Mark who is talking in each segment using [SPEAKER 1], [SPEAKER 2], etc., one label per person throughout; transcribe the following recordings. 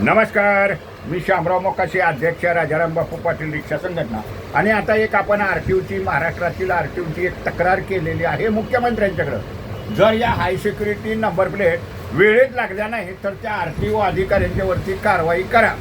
[SPEAKER 1] नमस्कार. मी शामराव मोकाशी अध्यक्ष राजाराम बापू पाटील रिक्षा संघटना. आणि आता एक आपण आर टी ओची महाराष्ट्रातील आर टी ओची एक तक्रार केलेली आहे मुख्यमंत्र्यांच्याकडं. जर या हाय सिक्युरिटी नंबर प्लेट वेळेत लागल्या नाही तर त्या आर टी ओ अधिकाऱ्यांच्यावरती कारवाई करा.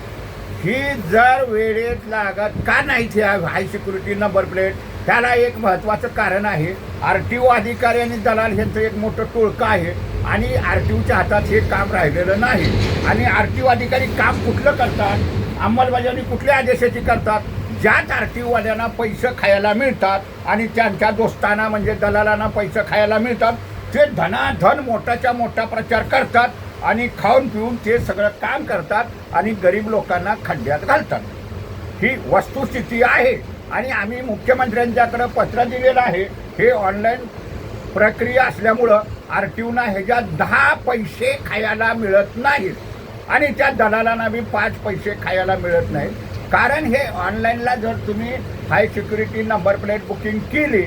[SPEAKER 1] ही जर वेळेत लागत का नाही ह्या हाय सिक्युरिटी नंबर प्लेट त्याला एक महत्त्वाचं कारण आहे. आर टी ओ अधिकारी आणि दलाल ह्यांचं एक मोठं टोळकं आहे. आणि आर टी ओच्या हातात हे काम राहिलेलं नाही. आणि आर टी ओ अधिकारी काम कुठलं करतात? अंमलबजावणी कुठल्या आदेशाची करतात? ज्यात आर टी ओवाल्यांना पैसे खायला मिळतात आणि त्यांच्या दोस्तांना म्हणजे दलालांना पैसे खायला मिळतात ते धनाधन मोठाच्या मोठा प्रचार करतात आणि खाऊन पिऊन ते सगळं काम करतात आणि गरीब लोकांना खड्ड्यात घालतात. ही वस्तुस्थिती आहे. आणि आम्ही मुख्यमंत्र्यांच्याकडं पत्र दिलेलं आहे. हे ऑनलाईन प्रक्रिया असल्यामुळं आर टी ओना ह्याच्यात दहा पैसे खायला मिळत नाहीत. आणि त्या दलालांना बी पाच पैसे खायला मिळत नाहीत. कारण हे ऑनलाईनला जर तुम्ही high security number plate booking केली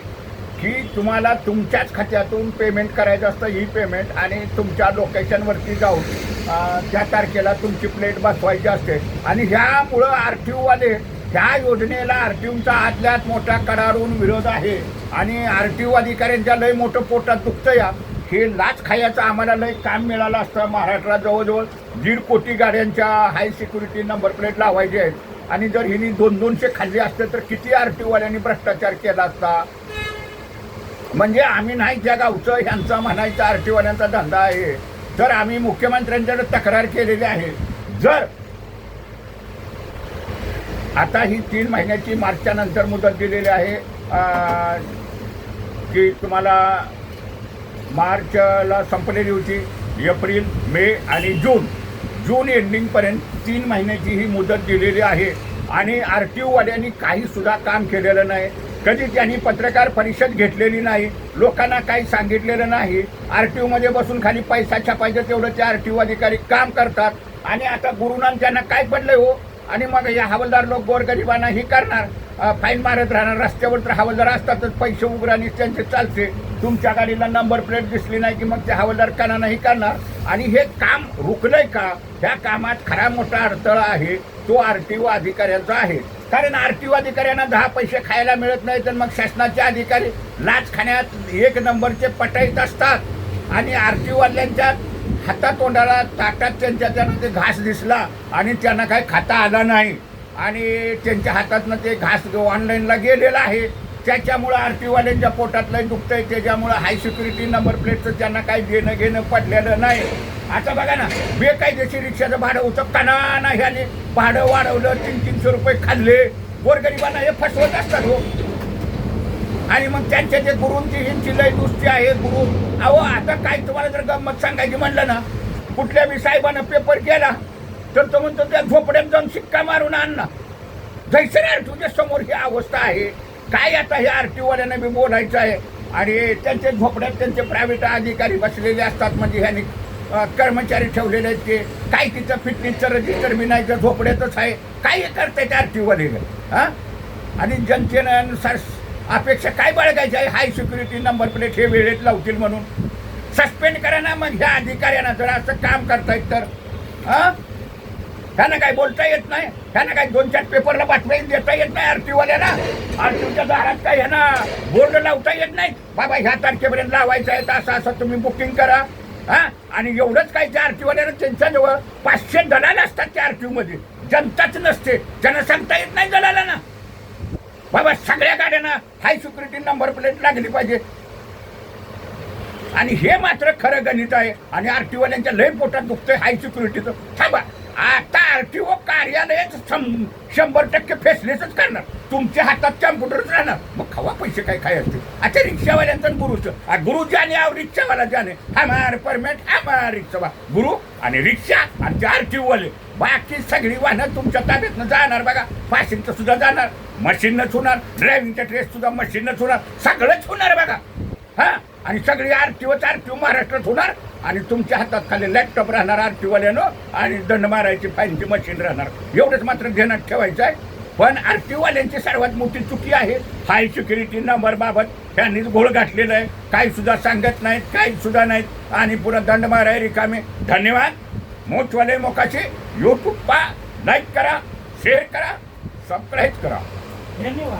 [SPEAKER 1] की तुम्हाला तुमच्याच खात्यातून पेमेंट करायचं असतं ही पेमेंट आणि तुमच्या लोकेशनवरती जाऊन त्या तारखेला तुमची प्लेट बसवायची असते. आणि ह्यामुळं आर टी ओवाले ह्या योजनेला आर टी ओचा आतल्यात मोठा करारून विरोध आहे. आणि आर टी ओ अधिकाऱ्यांच्या लय मोठं पोटात दुखतं या. हे लाच खायचं आम्हाला लय काम मिळालं असतं. महाराष्ट्रात जवळजवळ दीड कोटी गाड्यांच्या हाय सिक्युरिटी नंबर प्लेट लावायचे आहेत. आणि जर हिनी दोन दोनशे खाल्ली असते तर किती आर टी ओवाल्यांनी भ्रष्टाचार केला असता? म्हणजे आम्ही नाही त्या गावचं ह्यांचा म्हणायचा आर टी वाल्यांचा धंदा आहे. जर आम्ही मुख्यमंत्र्यांच्याकडे तक्रार केलेली आहे. जर आता ही तीन महिन्याची मार्चच्या नंतर मुदत दिलेली आहे. की तुम्हाला मार्चला संपलेली होती एप्रिल मे आणि जून. जून एंडिंगपर्यंत तीन महिन्याची ही मुदत दिलेली आहे. आणि आर टी ओवाल्यांनी काहीसुद्धा काम केलेलं नाही. कधी त्यांनी पत्रकार परिषद घेतलेली नाही. लोकांना काही सांगितलेलं नाही. आर टी ओमध्ये बसून खाली पैसा छापायचं तेवढं ते आर टी ओ अधिकारी काम करतात. आणि आता गुरुनान त्यांना काय पडलं हो? आणि मग या हवालदार लोक गोरगरिबांना ही करणार. फाईन मारत राहणार. रस्त्यावर तर हवालदार असतातच पैसे उघडानी त्यांचे चालते. तुमच्या गाडीला नंबर प्लेट दिसली नाही की मग ते हवालदार काना नाही करणार. आणि हे काम रुकलंय का? ह्या कामात खरा मोठा अडथळा आहे. तो आर टी ओ अधिकाऱ्यांचा आहे. कारण आर टी ओ अधिकाऱ्यांना दहा पैसे खायला मिळत नाही तर मग शासनाचे अधिकारी लाच खाण्यात एक नंबरचे पटाईत असतात. आणि आर टी ओवाल्यांच्या हातातोंडाला ताटात त्यांच्या त्यांना ते घास दिसला आणि त्यांना काही खाता आला नाही. आणि त्यांच्या हातातनं ते घास ऑनलाईनला गेलेलं आहे. त्याच्यामुळं आरटीवाल्यांच्या पोटातलं वाल्यांच्या आहे त्याच्यामुळं हाय सिक्युरिटी नंबर प्लेटचं त्यांना काही देणं घेणं पडलेलं नाही. आता बघा ना बेकायदेशीर रिक्षाचं भाडं होतं कनाना ह्याने भाडं वाढवलं तीन तीनशे रुपये खाल्ले. गोरगरिबांना हे फसवत असतात हो. आणि मग त्यांच्या जे गुरुंची ह्यांची लय दुसरी आहे गुरु. अहो आता काय तुम्हाला जर गंमत सांगायची म्हणलं ना कुठल्या बी साहेबानं पेपर केला तर तो म्हणतो त्या झोपड्यात जाऊन शिक्का मारून आणला जैसे आर तुझ्या समोर ही अवस्था आहे. काय आता हे आर टी वाल्यांना बोलायचं आहे? आणि त्यांच्या झोपड्यात त्यांचे प्रायव्हेट अधिकारी बसलेले असतात म्हणजे ह्यांनी कर्मचारी ठेवलेले आहेत ते. काय तिचं फिटनेसचं रजिस्टर मी नाही तर झोपड्यातच आहे. काय करतायत आर टी वाले हा? आणि जनतेनुसार अपेक्षा काय बाळगायची आहे? हाय सिक्युरिटी नंबर प्लेट हे वेळेत लावतील म्हणून. सस्पेंड करा ना मग ह्या अधिकाऱ्यांना जर असं काम करतायत तर. हां? त्यांना काय बोलता येत नाही? ह्यानं काय दोन चार पेपरला बातम्या देता येत नाही आरटीवाल्याला? आरटीच्या दारात काय ह्यांना बोर्ड लावता येत नाही बाबा ह्या तारखेपर्यंत लावायचं आहे तर असं असं तुम्ही बुकिंग करा. हा? आणि एवढंच काय त्या आरटीवाल्यानं त्यांच्याजवळ पाचशे दलाल असतात त्या आरटीओमध्ये जनताच नसते. त्यांना सांगता येत नाही दलालांना. बाबा सगळ्या गाड्यांना हाय सिक्युरिटी नंबर प्लेट लागली पाहिजे. आणि हे मात्र खरं गणित आहे. आणि आरटीओवाल्यांच्या लय पोटात दुखतंय हाय सिक्युरिटीचं थांबा. आता आरटीओ कार्यालयच शंभर टक्के फेसलेसच करणार. तुमच्या हातात कॅम्प्युटरच राहणार. मग खवा पैसे काय काय असतील? आता रिक्षावाल्यांचं गुरुचं. गुरु जाने आव रिक्षावाला जाणे. हमार परमेट हमार रिक्षावा. गुरु आणि रिक्षा आणि ते आरटीओ वाले बाकी सगळी वाहनं तुमच्या ताब्यातनं जाणार बघा. पासिंगचं सुद्धा जाणार. मशीनच होणार. ड्रायव्हिंगचा ट्रेस सुद्धा मशीनच होणार. सगळंच होणार बघा. आणि सगळी आरटीओच आरटीओ महाराष्ट्रात होणार आणि तुमच्या हातात खाली लॅपटॉप राहणार आरटीओ आणि दंड मारायची फाईनची मशीन राहणार. एवढंच मात्र ध्यानात ठेवायचं आहे. पण आरटीओवाल्यांची सर्वात मोठी चुकी आहे. हाय सिक्युरिटी नंबर बाबत त्यांनीच घोळ घातलेला आहे. काही सुद्धा सांगत नाहीत काही सुद्धा नाहीत. आणि पुन्हा दंड माराय रिकामे. धन्यवाद. मोठवाले मोकाशी. यूट्यूब पा लाईक करा. शेअर करा. सबस्क्राईब करा.
[SPEAKER 2] धन्यवाद.